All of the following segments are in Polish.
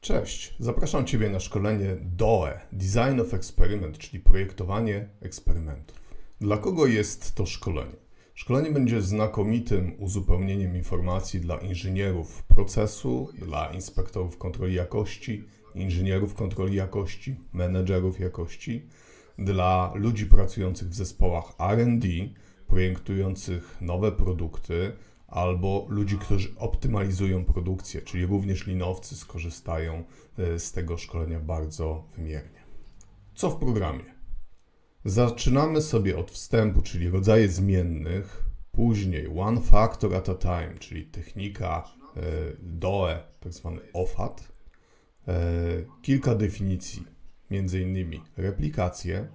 Cześć, zapraszam Ciebie na szkolenie DOE Design of Experiment, czyli projektowanie eksperymentów. Dla kogo jest to szkolenie? Szkolenie będzie znakomitym uzupełnieniem informacji dla inżynierów procesu, dla inspektorów kontroli jakości, inżynierów kontroli jakości, menedżerów jakości, dla ludzi pracujących w zespołach RD, projektujących nowe produkty, albo ludzi, którzy optymalizują produkcję, czyli również linowcy skorzystają e, z tego szkolenia bardzo wymiernie. Co w programie? Zaczynamy sobie od wstępu, czyli rodzaje zmiennych, później one factor at a time, czyli technika e, DOE, tak zwany OFAT, e, kilka definicji, między innymi replikacje,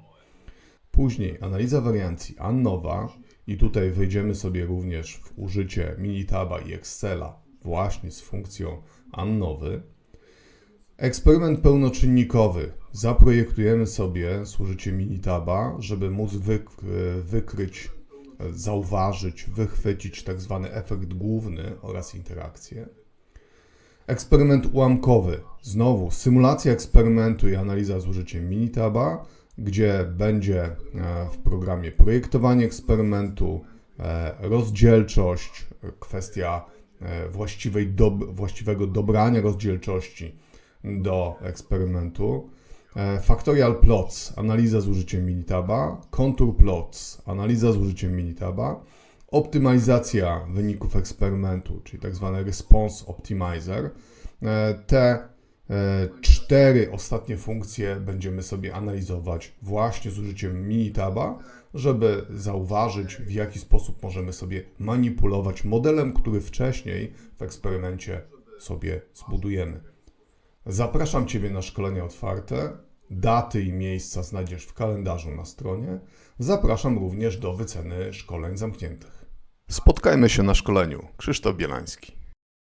Później analiza wariancji Annowa i tutaj wejdziemy sobie również w użycie Minitaba i Excela właśnie z funkcją Annowy. Eksperyment pełnoczynnikowy. Zaprojektujemy sobie z użyciem Minitaba, żeby móc wyk- wykryć, zauważyć, wychwycić tak zwany efekt główny oraz interakcję. Eksperyment ułamkowy. Znowu symulacja eksperymentu i analiza z użyciem Minitaba, gdzie będzie e, w programie projektowanie eksperymentu, e, rozdzielczość, kwestia e, właściwej dob- właściwego dobrania rozdzielczości do eksperymentu. Factorial plots, analiza z użyciem Minitaba, contour plots, analiza z użyciem Minitaba, optymalizacja wyników eksperymentu, czyli tak zwany response optimizer. E, Te e, cztery ostatnie funkcje będziemy sobie analizować właśnie z użyciem Minitaba, żeby zauważyć, w jaki sposób możemy sobie manipulować modelem, który wcześniej w eksperymencie sobie zbudujemy. Zapraszam Ciebie na szkolenia otwarte. Daty i miejsca znajdziesz w kalendarzu na stronie. Zapraszam również do wyceny szkoleń zamkniętych. Spotkajmy się na szkoleniu. Krzysztof Bielański.